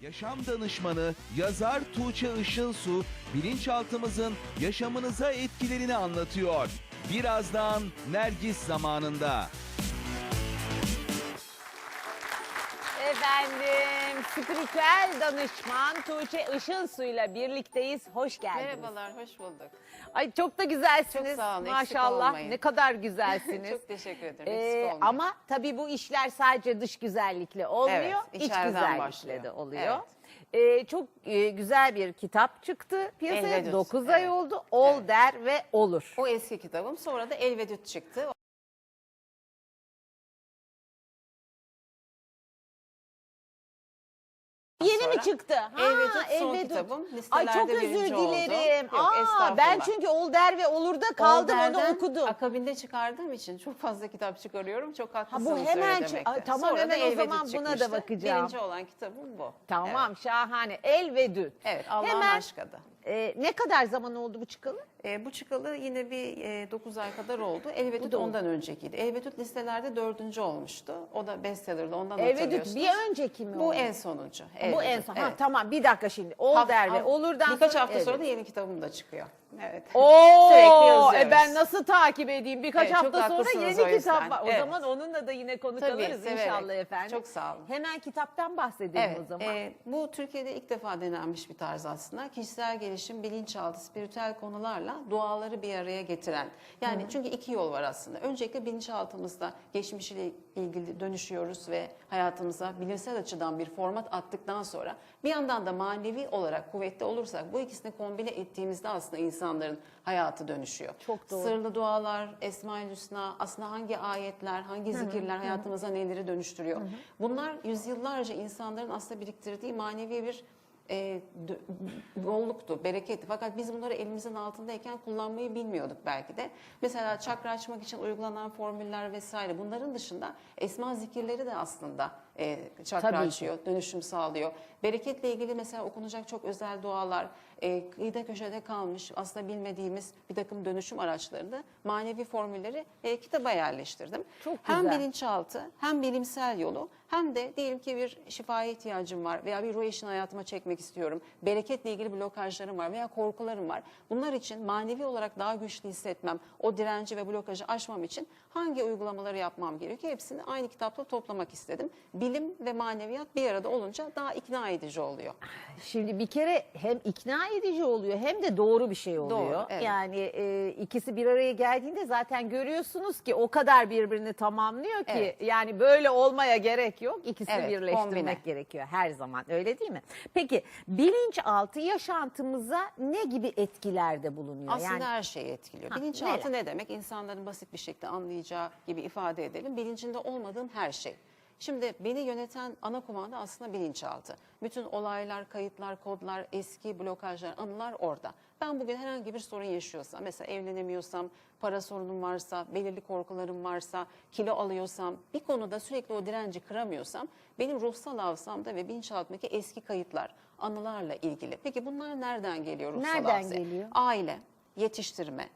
Yaşam danışmanı, yazar Tuğçe Işınsu, bilinçaltımızın yaşamınıza etkilerini anlatıyor. Birazdan Nergis zamanında. Efendim, spiritüel danışman Tuğçe Işılsu'yla birlikteyiz. Hoş geldiniz. Merhabalar, hoş bulduk. Ay çok da güzelsiniz. Çok sağ olun, Maşallah olmayın. ne kadar güzelsiniz. Çok teşekkür ederim. Ee, ama tabii bu işler sadece dış güzellikle olmuyor, Evet, iç güzellikle başlıyor. de oluyor. Ee, çok e, güzel bir kitap çıktı piyasaya. Elvedüt, 9 ay evet. oldu. Ol Evet. der ve olur. O eski kitabım. Sonra da Elvedüt çıktı. Çıktı? Ha, Elvedüt son Elvedüt. kitabım. Ay Listelerde çok özür birinci oldu. dilerim. Yok, Aa, estağfurullah. ben çünkü Ol der ve olurda kaldım onu Older'den okudum. Akabinde çıkardığım için çok fazla kitap çıkarıyorum. Çok haklısınız Ha, bu hemen öyle çı- demekte. Ay, tamam, Sonra da hemen o zaman buna da çıkmıştı. bakacağım. Birinci olan kitabım bu. Tamam Evet, şahane. El ve düt. evet Allah'ın Hemen aşkıdı. E, ne kadar zaman oldu bu çıkalı? E, bu çıkalı yine bir 9 ay kadar oldu. Elvedüt da ondan öncekiydi. Elvedüt listelerde dördüncü olmuştu. O da bestseller'dı ondan El ve düt hatırlıyorsunuz. bir önceki mi Bu oldu? en sonuncu. Bu Elvedüt, en son. Ha, evet. tamam bir dakika şimdi. Ol Haf- der ve haf- olurdan Birkaç sonra hafta sonra da Elvedüt. yeni kitabım da çıkıyor. Evet. Oo, Sürekli yazıyoruz. e ben nasıl takip edeyim? Birkaç Evet, çok hafta sonra haklısınız yeni yüzden. kitap var. O Evet. zaman onunla da yine konu Tabii, kalırız severek. inşallah efendim. Çok sağ olun. Hemen kitaptan bahsedelim Evet, o zaman. e, bu Türkiye'de ilk defa denenmiş bir tarz aslında. Kişisel gelişim, bilinçaltı, spiritüel konularla duaları bir araya getiren. Yani çünkü iki yol var aslında. Öncelikle bilinçaltımızda geçmişiyle ilgili dönüşüyoruz ve hayatımıza bilimsel açıdan bir format attıktan sonra bir yandan da manevi olarak kuvvetli olursak bu ikisini kombine ettiğimizde aslında insanların hayatı dönüşüyor. Çok doğru. Sırlı dualar, Esma-ül Hüsna, aslında hangi ayetler, hangi zikirler hayatımıza neleri dönüştürüyor. Bunlar yüzyıllarca insanların aslında biriktirdiği manevi bir e, bolluktu, bereketti. Fakat biz bunları elimizin altındayken kullanmayı bilmiyorduk belki de. Mesela çakra açmak için uygulanan formüller vesaire bunların dışında esma zikirleri de aslında e, çakra Tabii ki. açıyor, dönüşüm sağlıyor. Bereketle ilgili mesela okunacak çok özel dualar, e, kıyıda köşede kalmış aslında bilmediğimiz bir takım dönüşüm araçlarını, manevi formülleri e, kitaba yerleştirdim. Çok hem güzel. bilinçaltı hem bilimsel yolu hem de diyelim ki bir şifaya ihtiyacım var veya bir ruh eşini hayatıma çekmek istiyorum. Bereketle ilgili blokajlarım var veya korkularım var. Bunlar için manevi olarak daha güçlü hissetmem, o direnci ve blokajı aşmam için hangi uygulamaları yapmam gerekiyor? Hepsini aynı kitapta toplamak istedim. Bilim ve maneviyat bir arada olunca daha ikna edici oluyor. Şimdi bir kere hem ikna edici oluyor hem de doğru bir şey oluyor. Doğru, evet. Yani e, ikisi bir araya geldiğinde zaten görüyorsunuz ki o kadar birbirini tamamlıyor ki Evet. yani böyle olmaya gerek yok. İkisini Evet, birleştirmek kombine. gerekiyor her zaman öyle değil mi? Peki bilinçaltı yaşantımıza ne gibi etkilerde bulunuyor? Aslında yani her şeyi etkiliyor. Ha, Bilinçaltı ne demek? İnsanların basit bir şekilde anlayacağı gibi ifade edelim. Bilincinde olmadığım her şey. Şimdi beni yöneten ana kumanda aslında bilinçaltı. Bütün olaylar, kayıtlar, kodlar, eski blokajlar, anılar orada. Ben bugün herhangi bir sorun yaşıyorsam, mesela evlenemiyorsam, para sorunum varsa, belirli korkularım varsa, kilo alıyorsam, bir konuda sürekli o direnci kıramıyorsam, benim ruhsal hafızamda ve bilinçaltımdaki eski kayıtlar, anılarla ilgili. Peki bunlar nereden geliyor ruhsal Nereden hafızaya? geliyor? Aile, yetiştirme,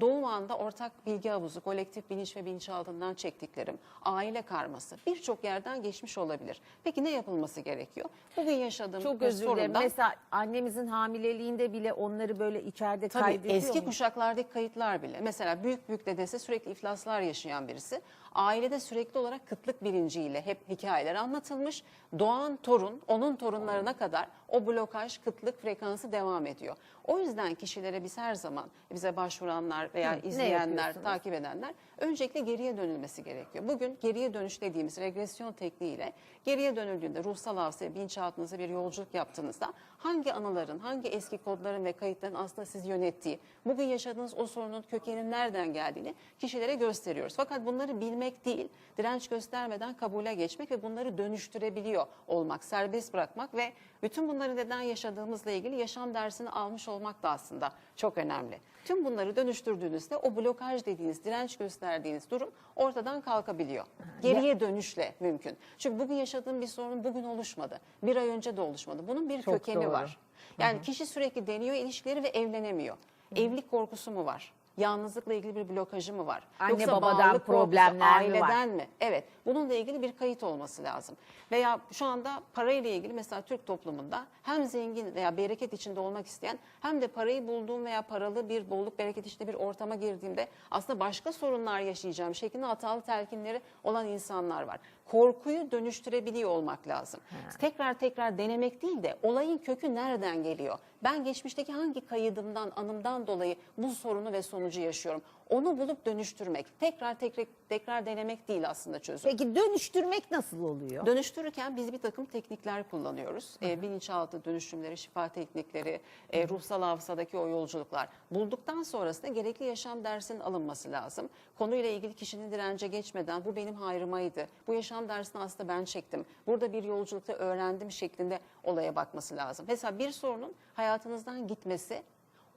doğum anda ortak bilgi havuzu, kolektif bilinç ve bilinçaltından çektiklerim, aile karması birçok yerden geçmiş olabilir. Peki ne yapılması gerekiyor? Bugün yaşadığım çok bir özür dilerim. sorundan- Mesela annemizin hamileliğinde bile onları böyle içeride Tabii kaydediyor eski mu? kuşaklardaki kayıtlar bile. Mesela büyük büyük dedesi sürekli iflaslar yaşayan birisi. Ailede sürekli olarak kıtlık bilinciyle hep hikayeler anlatılmış. Doğan torun, onun torunlarına kadar o blokaj, kıtlık frekansı devam ediyor. O yüzden kişilere biz her zaman bize başvuranlar veya Hı, izleyenler, takip edenler öncelikle geriye dönülmesi gerekiyor. Bugün geriye dönüş dediğimiz regresyon tekniğiyle geriye dönüldüğünde ruhsal hafızaya, bilinçaltınıza bir yolculuk yaptığınızda hangi anıların, hangi eski kodların ve kayıtların aslında sizi yönettiği, bugün yaşadığınız o sorunun kökeninin nereden geldiğini kişilere gösteriyoruz. Fakat bunları bilmek değil, direnç göstermeden kabule geçmek ve bunları dönüştürebiliyor olmak, serbest bırakmak ve bütün bunları neden yaşadığımızla ilgili yaşam dersini almış olmak da aslında çok önemli. Tüm bunları dönüştürdüğünüzde o blokaj dediğiniz, direnç gösterdiğiniz durum ortadan kalkabiliyor. Geriye dönüşle mümkün. Çünkü bugün yaşadığım bir sorun bugün oluşmadı. Bir ay önce de oluşmadı. Bunun bir Çok kökeni doğru. var. Yani kişi sürekli deniyor ilişkileri ve evlenemiyor. Evlilik korkusu mu var? Yalnızlıkla ilgili bir blokajı mı var? Anne Yoksa babadan bağlılık problemler mi var? aileden mi? Evet. Bununla ilgili bir kayıt olması lazım. Veya şu anda parayla ilgili mesela Türk toplumunda hem zengin veya bereket içinde olmak isteyen hem de parayı bulduğum veya paralı bir bolluk bereket içinde bir ortama girdiğimde aslında başka sorunlar yaşayacağım şeklinde hatalı telkinleri olan insanlar var. Korkuyu dönüştürebiliyor olmak lazım. Tekrar tekrar denemek değil de olayın kökü nereden geliyor? Ben geçmişteki hangi kaydımdan, anımdan dolayı bu sorunu ve sonucu yaşıyorum? Onu bulup dönüştürmek. Tekrar tekrar tekrar denemek değil aslında çözüm. Peki dönüştürmek nasıl oluyor? Dönüştürürken biz bir takım teknikler kullanıyoruz. E, bilinçaltı dönüşümleri, şifa teknikleri, e, ruhsal hafızadaki o yolculuklar. Bulduktan sonrasında gerekli yaşam dersinin alınması lazım. Konuyla ilgili kişinin dirence geçmeden bu benim hayrımaydı. Bu yaşam dersini aslında ben çektim. Burada bir yolculukta öğrendim şeklinde olaya bakması lazım. Mesela bir sorunun hayatınızdan gitmesi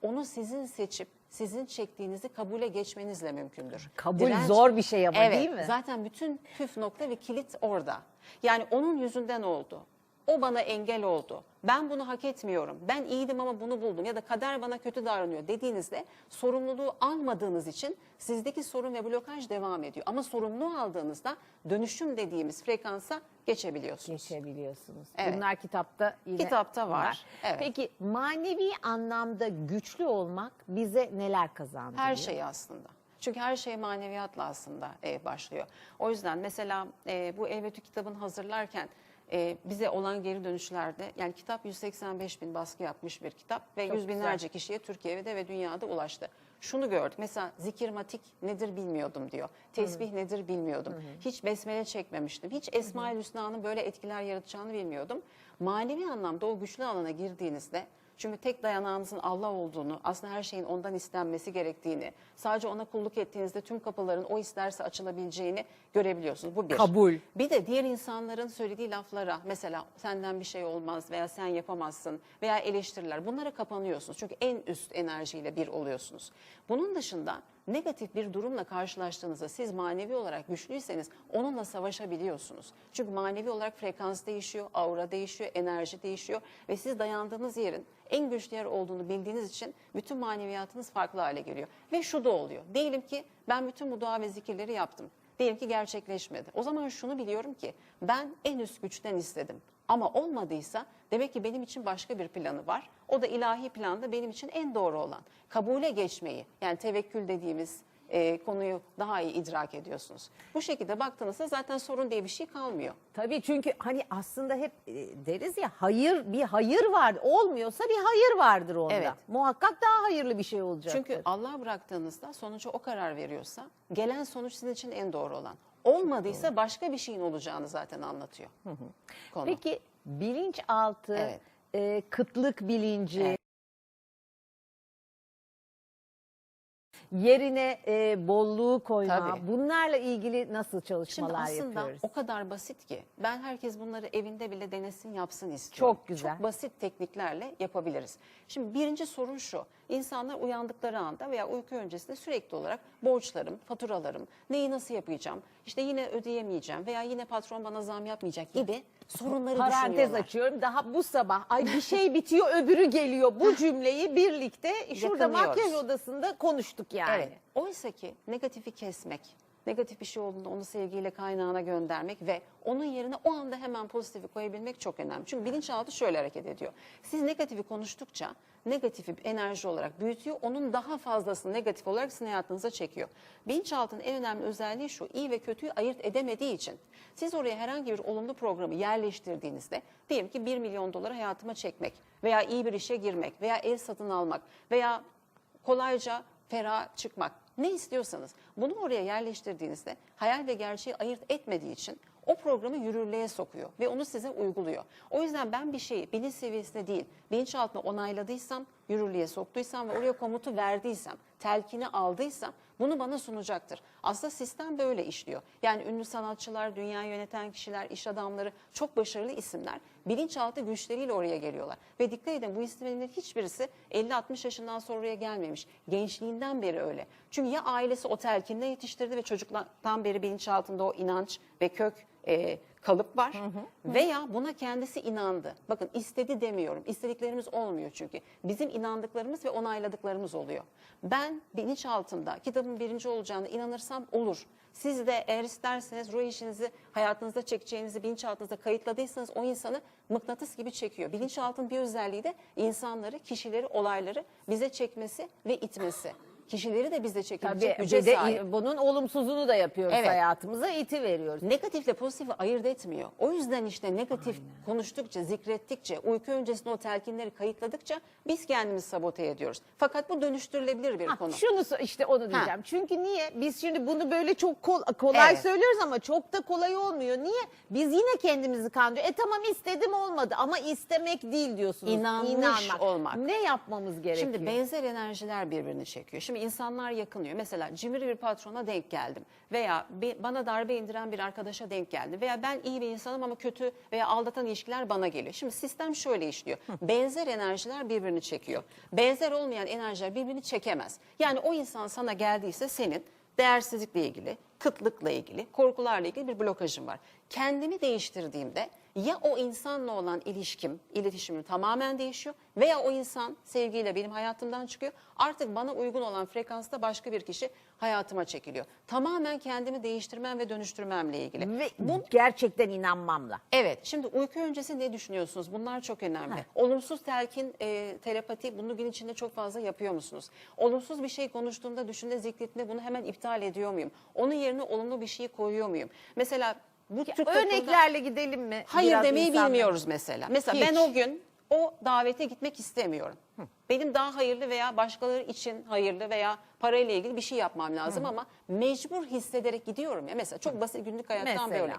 onu sizin seçip sizin çektiğinizi kabule geçmenizle mümkündür. Kabul zor bir şey ama evet, değil mi? Zaten bütün püf nokta ve kilit orada. Yani onun yüzünden oldu. O bana engel oldu. Ben bunu hak etmiyorum. Ben iyiydim ama bunu buldum ya da kader bana kötü davranıyor dediğinizde sorumluluğu almadığınız için sizdeki sorun ve blokaj devam ediyor. Ama sorumluluğu aldığınızda dönüşüm dediğimiz frekansa geçebiliyorsunuz. Geçebiliyorsunuz. Evet. Bunlar kitapta yine Kitapta var, evet. Peki manevi anlamda güçlü olmak bize neler kazandırıyor? Her şey aslında. Çünkü her şey maneviyatla aslında e, başlıyor. O yüzden mesela e, bu Elbetü kitabını hazırlarken e, bize olan geri dönüşlerde yani kitap 185 bin baskı yapmış bir kitap ve Çok yüz binlerce kişiye Türkiye'de ve dünyada ulaştı. Şunu gördük mesela zikirmatik nedir bilmiyordum diyor. Tesbih nedir bilmiyordum. Hiç besmele çekmemiştim. Hiç Esma-ül Hüsna'nın böyle etkiler yaratacağını bilmiyordum. Manevi anlamda o güçlü alana girdiğinizde çünkü tek dayanağınızın Allah olduğunu, aslında her şeyin ondan istenmesi gerektiğini, sadece ona kulluk ettiğinizde tüm kapıların o isterse açılabileceğini görebiliyorsunuz. Bu bir. Kabul. Bir de diğer insanların söylediği laflara mesela senden bir şey olmaz veya sen yapamazsın veya eleştiriler bunlara kapanıyorsunuz. Çünkü en üst enerjiyle bir oluyorsunuz. Bunun dışında negatif bir durumla karşılaştığınızda siz manevi olarak güçlüyseniz onunla savaşabiliyorsunuz. Çünkü manevi olarak frekans değişiyor, aura değişiyor, enerji değişiyor ve siz dayandığınız yerin en güçlü yer olduğunu bildiğiniz için bütün maneviyatınız farklı hale geliyor. Ve şu da oluyor. Diyelim ki ben bütün bu dua ve zikirleri yaptım. Diyelim ki gerçekleşmedi. O zaman şunu biliyorum ki ben en üst güçten istedim. Ama olmadıysa demek ki benim için başka bir planı var. O da ilahi planda benim için en doğru olan. Kabule geçmeyi yani tevekkül dediğimiz e, konuyu daha iyi idrak ediyorsunuz. Bu şekilde baktığınızda zaten sorun diye bir şey kalmıyor. Tabii çünkü hani aslında hep e, deriz ya hayır bir hayır var. Olmuyorsa bir hayır vardır onda. Evet. Muhakkak daha hayırlı bir şey olacaktır. Çünkü Allah bıraktığınızda sonucu o karar veriyorsa gelen sonuç sizin için en doğru olan. Olmadıysa başka bir şeyin olacağını zaten anlatıyor. Konu. Peki bilinçaltı, Evet. e, kıtlık bilinci, Evet. yerine e, bolluğu koyma, Tabii. bunlarla ilgili nasıl Şimdi çalışmalar aslında yapıyoruz? o kadar basit ki ben herkes bunları evinde bile denesin yapsın istiyorum. Çok güzel. Çok basit tekniklerle yapabiliriz. Şimdi birinci sorun şu. İnsanlar uyandıkları anda veya uyku öncesinde sürekli olarak borçlarım, faturalarım, neyi nasıl yapacağım, işte yine ödeyemeyeceğim veya yine patron bana zam yapmayacak gibi sorunları Parantez düşünüyorlar. açıyorum. Daha bu sabah ay bir şey bitiyor öbürü geliyor. Bu cümleyi birlikte şurada Yakınıyoruz. makyaj odasında konuştuk yani. Evet. Oysa ki negatifi kesmek, negatif bir şey olduğunda onu sevgiyle kaynağına göndermek ve onun yerine o anda hemen pozitifi koyabilmek çok önemli. Çünkü bilinçaltı şöyle hareket ediyor. Siz negatifi konuştukça negatifi enerji olarak büyütüyor. Onun daha fazlasını negatif olarak sizin hayatınıza çekiyor. Bilinçaltının en önemli özelliği şu. iyi ve kötüyü ayırt edemediği için siz oraya herhangi bir olumlu programı yerleştirdiğinizde diyelim ki 1 milyon doları hayatıma çekmek veya iyi bir işe girmek veya ev satın almak veya kolayca ferah çıkmak ne istiyorsanız bunu oraya yerleştirdiğinizde hayal ve gerçeği ayırt etmediği için o programı yürürlüğe sokuyor ve onu size uyguluyor. O yüzden ben bir şeyi bilinç seviyesinde değil bilinçaltına onayladıysam, yürürlüğe soktuysam ve oraya komutu verdiysem, telkini aldıysam bunu bana sunacaktır. Aslında sistem böyle işliyor. Yani ünlü sanatçılar, dünya yöneten kişiler, iş adamları çok başarılı isimler bilinçaltı güçleriyle oraya geliyorlar. Ve dikkat edin bu isimlerin hiçbirisi 50-60 yaşından sonra oraya gelmemiş. Gençliğinden beri öyle. Çünkü ya ailesi o telkinde yetiştirdi ve çocuktan beri bilinçaltında o inanç ve kök e, kalıp var veya buna kendisi inandı. Bakın istedi demiyorum. İstediklerimiz olmuyor çünkü. Bizim inandıklarımız ve onayladıklarımız oluyor. Ben bilinç altında kitabın birinci olacağına inanırsam olur. Siz de eğer isterseniz ruh işinizi hayatınızda çekeceğinizi bilinçaltınızda kayıtladıysanız o insanı mıknatıs gibi çekiyor. Bilinçaltının bir özelliği de insanları, kişileri, olayları bize çekmesi ve itmesi. Kişileri de bize çekebilecek Tabii güce bir de sahip. bunun olumsuzunu da yapıyoruz Evet. hayatımıza, iti veriyoruz. Negatifle pozitifi ayırt etmiyor. O yüzden işte negatif konuştukça, zikrettikçe, uyku öncesinde o telkinleri kayıtladıkça biz kendimizi sabote ediyoruz. Fakat bu dönüştürülebilir bir Ha, konu. Şunu so- işte onu diyeceğim. Çünkü niye? Biz şimdi bunu böyle çok kol- kolay Evet. söylüyoruz ama çok da kolay olmuyor. Niye? Biz yine kendimizi kandırıyoruz. E tamam istedim olmadı ama istemek değil diyorsunuz. İnanmış olmak. Ne yapmamız gerekiyor? Şimdi benzer enerjiler birbirini çekiyor. Şimdi insanlar yakınıyor. Mesela cimri bir patrona denk geldim veya bana darbe indiren bir arkadaşa denk geldim veya ben iyi bir insanım ama kötü veya aldatan ilişkiler bana geliyor. Şimdi sistem şöyle işliyor. Benzer enerjiler birbirini çekiyor. Benzer olmayan enerjiler birbirini çekemez. Yani o insan sana geldiyse senin değersizlikle ilgili, kıtlıkla ilgili, korkularla ilgili bir blokajın var. Kendimi değiştirdiğimde ya o insanla olan ilişkim, iletişimim tamamen değişiyor veya o insan sevgiyle benim hayatımdan çıkıyor. Artık bana uygun olan frekansta başka bir kişi hayatıma çekiliyor. Tamamen kendimi değiştirmem ve dönüştürmemle ilgili. Ve gerçekten inanmamla. Evet, şimdi uyku öncesi ne düşünüyorsunuz? Bunlar çok önemli. Olumsuz telkin, e, telepati bunu gün içinde çok fazla yapıyor musunuz? Olumsuz bir şey konuştuğumda, düşünde, zikrettiğimde bunu hemen iptal ediyor muyum? Onun yerine olumlu bir şey koyuyor muyum? Mesela bu tür toplumda- Örneklerle gidelim mi? Hayır Biraz demeyi insanlara? bilmiyoruz mesela. Mesela Hiç. ben o gün o davete gitmek istemiyorum. Benim daha hayırlı veya başkaları için hayırlı veya parayla ilgili bir şey yapmam lazım ama mecbur hissederek gidiyorum ya. Mesela çok basit günlük hayattan bir Mesela? örnek.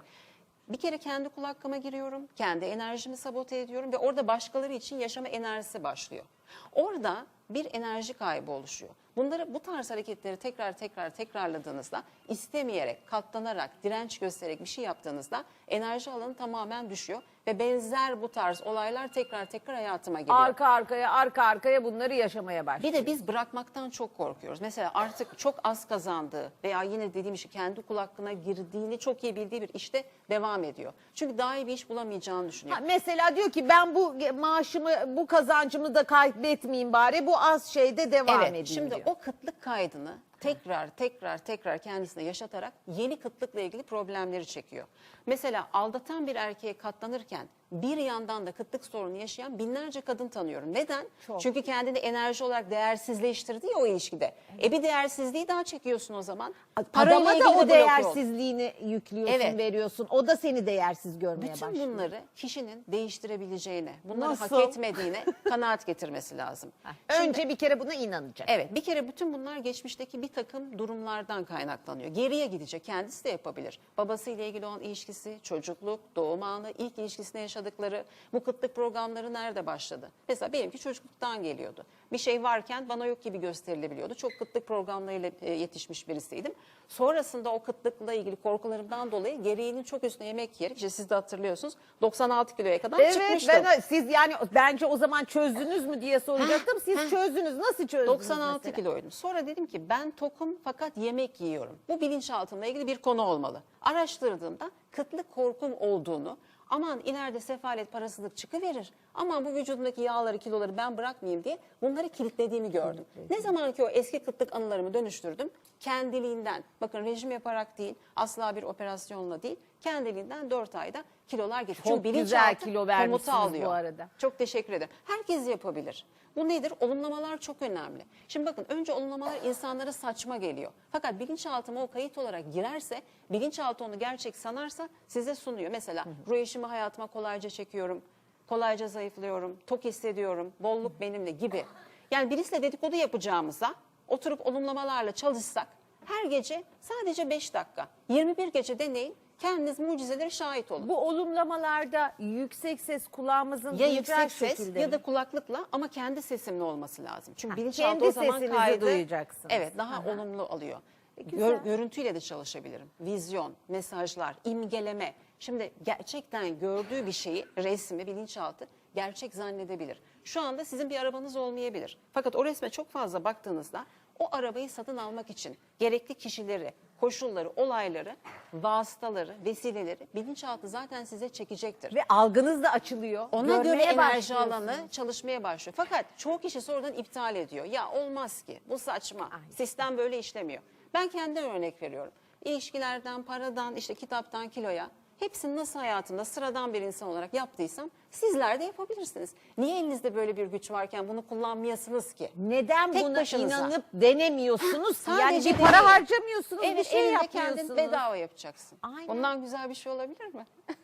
Bir kere kendi kul giriyorum, kendi enerjimi sabote ediyorum ve orada başkaları için yaşama enerjisi başlıyor. Orada bir enerji kaybı oluşuyor. Bunları bu tarz hareketleri tekrar tekrar tekrarladığınızda istemeyerek, katlanarak, direnç göstererek bir şey yaptığınızda enerji alanı tamamen düşüyor ve benzer bu tarz olaylar tekrar tekrar hayatıma geliyor. Arka arkaya arka arkaya bunları yaşamaya başlıyor. Bir de biz bırakmaktan çok korkuyoruz. Mesela artık çok az kazandığı veya yine dediğim işi kendi kul hakkına girdiğini çok iyi bildiği bir işte devam ediyor. Çünkü daha iyi bir iş bulamayacağını düşünüyor. Ha, mesela diyor ki ben bu maaşımı, bu kazancımı da kaybetmeyeyim bari. Bu az şeyde devam Evet, edeyim şimdi diyor. o kıtlık kaydını tekrar tekrar tekrar kendisine yaşatarak yeni kıtlıkla ilgili problemleri çekiyor. Mesela aldatan bir erkeğe katlanırken bir yandan da kıtlık sorunu yaşayan binlerce kadın tanıyorum. Neden? Çok. Çünkü kendini enerji olarak değersizleştirdi ya o ilişkide. E bir değersizliği daha çekiyorsun o zaman. Parayla Adama da o blok yol. değersizliğini yüklüyorsun, Evet. veriyorsun. O da seni değersiz görmeye Bütün başlıyor. bunları kişinin değiştirebileceğine, bunları Nasıl? hak etmediğine kanaat getirmesi lazım. Şimdi- Önce bir kere buna inanacak. Evet bir kere bütün bunlar geçmişteki bir takım durumlardan kaynaklanıyor. Geriye gidecek kendisi de yapabilir. Babasıyla ilgili olan ilişkisi, çocukluk, doğum anı, ilk ilişkisinde yaşadıkları bu kıtlık programları nerede başladı? Mesela benimki çocukluktan geliyordu. Bir şey varken bana yok gibi gösterilebiliyordu. Çok kıtlık programlarıyla e, yetişmiş birisiydim. Sonrasında o kıtlıkla ilgili korkularımdan dolayı gereğinin çok üstüne yemek yiyerek, işte siz de hatırlıyorsunuz 96 kiloya kadar Evet çıkmıştım. ben siz yani bence o zaman çözdünüz mü diye soracaktım. Siz çözdünüz. Nasıl çözdünüz 96 mesela? kiloydum. Sonra dedim ki ben tokum fakat yemek yiyorum. Bu bilinçaltımla ilgili bir konu olmalı. Araştırdığımda kıtlık korkum olduğunu, aman ileride sefalet parasızlık çıkıverir. Aman bu vücudumdaki yağları, kiloları ben bırakmayayım diye bunları kilitlediğimi gördüm. Ne zaman ki o eski kıtlık anılarımı dönüştürdüm, kendiliğinden, bakın rejim yaparak değil, asla bir operasyonla değil, kendiliğinden 4 ayda kilolar getirdi. Çok Çünkü güzel bilinçaltı kilo komutu vermişsiniz bu alıyor. arada. Çok teşekkür ederim. Herkes yapabilir. Bu nedir? Olumlamalar çok önemli. Şimdi bakın önce olumlamalar insanlara saçma geliyor. Fakat bilinçaltıma o kayıt olarak girerse, bilinçaltı onu gerçek sanarsa size sunuyor. Mesela ruh eşimi hayatıma kolayca çekiyorum, kolayca zayıflıyorum, tok hissediyorum, bolluk benimle gibi. Yani birisiyle dedikodu yapacağımıza oturup olumlamalarla çalışsak her gece sadece 5 dakika, 21 gece deneyin. Kendiniz mucizelere şahit olun. Bu olumlamalarda yüksek ses kulağımızın ya yüksek ses şekilde ya mi? da kulaklıkla ama kendi sesimle olması lazım. Çünkü bilinçaltı kendi o zaman kaydı. duyacaksınız. Evet daha olumlu alıyor. Gör- görüntüyle de çalışabilirim. Vizyon, mesajlar, imgeleme. Şimdi gerçekten gördüğü bir şeyi, resmi, bilinçaltı gerçek zannedebilir. Şu anda sizin bir arabanız olmayabilir. Fakat o resme çok fazla baktığınızda o arabayı satın almak için gerekli kişileri, koşulları, olayları, vasıtaları, vesileleri bilinçaltı zaten size çekecektir. Ve algınız da açılıyor. Ona göre enerji alanı çalışmaya başlıyor. Fakat çoğu kişi sonradan iptal ediyor. Ya olmaz ki bu saçma. Ay. Sistem böyle işlemiyor. Ben kendimden örnek veriyorum. İlişkilerden, paradan, işte kitaptan kiloya hepsini nasıl hayatımda sıradan bir insan olarak yaptıysam sizler de yapabilirsiniz. Niye elinizde böyle bir güç varken bunu kullanmayasınız ki? Neden Tek buna başınıza. inanıp denemiyorsunuz? yani Sadece bir para deneyin. harcamıyorsunuz, bir Evet, şey elinde yapmıyorsunuz. kendin bedava yapacaksın. Aynen. Bundan güzel bir şey olabilir mi?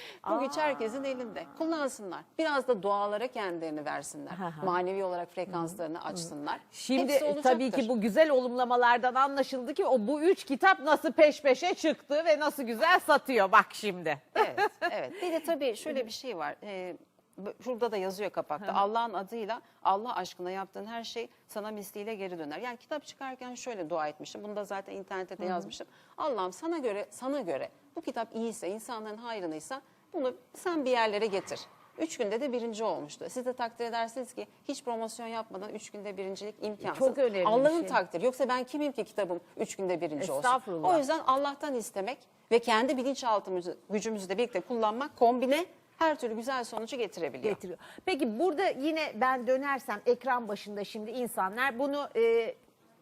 Bu güç herkesin elinde. Kullansınlar. Biraz da doğalara kendilerini versinler. Manevi olarak frekanslarını açsınlar. Şimdi Hepsi tabii ki bu güzel olumlamalardan anlaşıldı ki o bu üç kitap nasıl peş peşe çıktı ve nasıl güzel satıyor bak şimdi. evet, evet. Bir de tabii şöyle bir şey var. Ee, şurada da yazıyor kapakta. Allah'ın adıyla Allah aşkına yaptığın her şey sana misliyle geri döner. Yani kitap çıkarken şöyle dua etmiştim. Bunu da zaten internette de yazmıştım. Allah'ım sana göre sana göre bu kitap iyiyse, insanların hayrınıysa bunu sen bir yerlere getir. Üç günde de birinci olmuştu. Siz de takdir edersiniz ki hiç promosyon yapmadan üç günde birincilik imkansız. Çok önemli Allah'ın şey. takdiri. Yoksa ben kimim ki kitabım üç günde birinci olsun. O yüzden Allah'tan istemek ve kendi bilinçaltımızı, gücümüzü de birlikte kullanmak kombine her türlü güzel sonucu getirebiliyor. getiriyor. Peki burada yine ben dönersem ekran başında şimdi insanlar bunu e,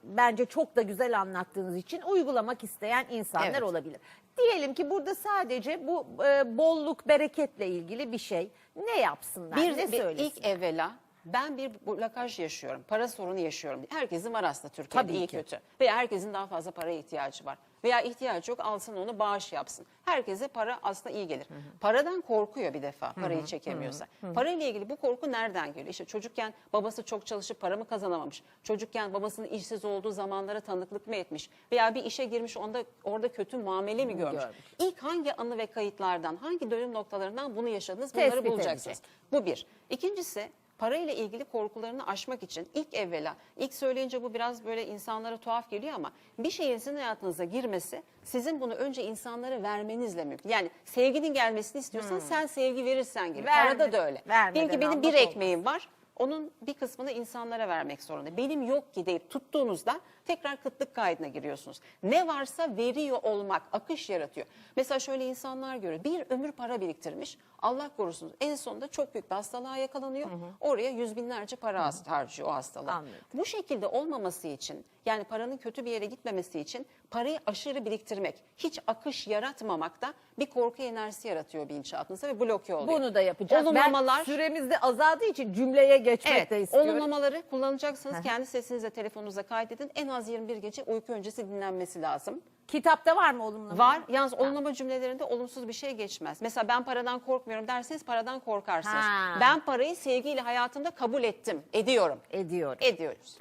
bence çok da güzel anlattığınız için uygulamak isteyen insanlar Evet. olabilir. Diyelim ki burada sadece bu e, bolluk bereketle ilgili bir şey. Ne yapsınlar? bir, ne bir söylesinler? ilk evvela ben bir blokaj yaşıyorum. Para sorunu yaşıyorum. Herkesin var aslında Türkiye'de Tabii iyi ki. kötü. Veya herkesin daha fazla paraya ihtiyacı var. Veya ihtiyacı yok alsın onu bağış yapsın. Herkese para aslında iyi gelir. Paradan korkuyor bir defa parayı çekemiyorsa. Parayla ilgili bu korku nereden geliyor? İşte çocukken babası çok çalışıp para mı kazanamamış? Çocukken babasının işsiz olduğu zamanlara tanıklık mı etmiş? Veya bir işe girmiş onda orada kötü muamele mi görmüş? görmüş. İlk hangi anı ve kayıtlardan, hangi dönüm noktalarından bunu yaşadınız? Bunları Tespit bulacaksınız. edecek. Bu bir. İkincisi parayla ilgili korkularını aşmak için ilk evvela, ilk söyleyince bu biraz böyle insanlara tuhaf geliyor ama bir şeyin sizin hayatınıza girmesi sizin bunu önce insanlara vermenizle mümkün. Yani sevginin gelmesini istiyorsan sen sevgi verirsen gibi. Verme- Parada da öyle. Diyelim ki benim bir ekmeğim var. Onun bir kısmını insanlara vermek zorunda. Benim yok ki deyip tuttuğunuzda tekrar kıtlık kaydına giriyorsunuz. Ne varsa veriyor olmak akış yaratıyor. Mesela şöyle insanlar görüyor. Bir ömür para biriktirmiş. Allah korusun en sonunda çok büyük bir hastalığa yakalanıyor. Oraya yüz binlerce para harcıyor o hastalığa. Anladım. Bu şekilde olmaması için yani paranın kötü bir yere gitmemesi için parayı aşırı biriktirmek, hiç akış yaratmamak da bir korku enerjisi yaratıyor bilinçaltınızda ve bloke oluyor. Bunu da yapacağız. Olumlamalar, Ben süremiz de azaldığı için cümleye geçmek Evet, de istiyorum. olumlamaları kullanacaksınız. Kendi sesinizle telefonunuza kaydedin. En az 21 gece uyku öncesi dinlenmesi lazım. Kitapta var mı olumlama? Var. Yalnız olumlama cümlelerinde olumsuz bir şey geçmez. Mesela ben paradan korkmuyorum derseniz paradan korkarsınız. Ha. Ben parayı sevgiyle hayatımda kabul ettim. Ediyorum. Ediyorum. Ediyoruz.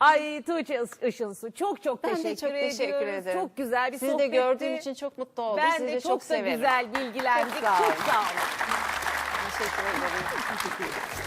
Ay Tuğçe Işılsu çok çok Ben teşekkür de çok teşekkür ediyoruz. ederim. Çok güzel bir Sizi de sohbetti. gördüğüm için çok mutlu oldum. Ben Sizi de çok, çok da severim. güzel bilgilendik. Çok sağ olun. Çok sağ olun. Teşekkür. Teşekkür ederim.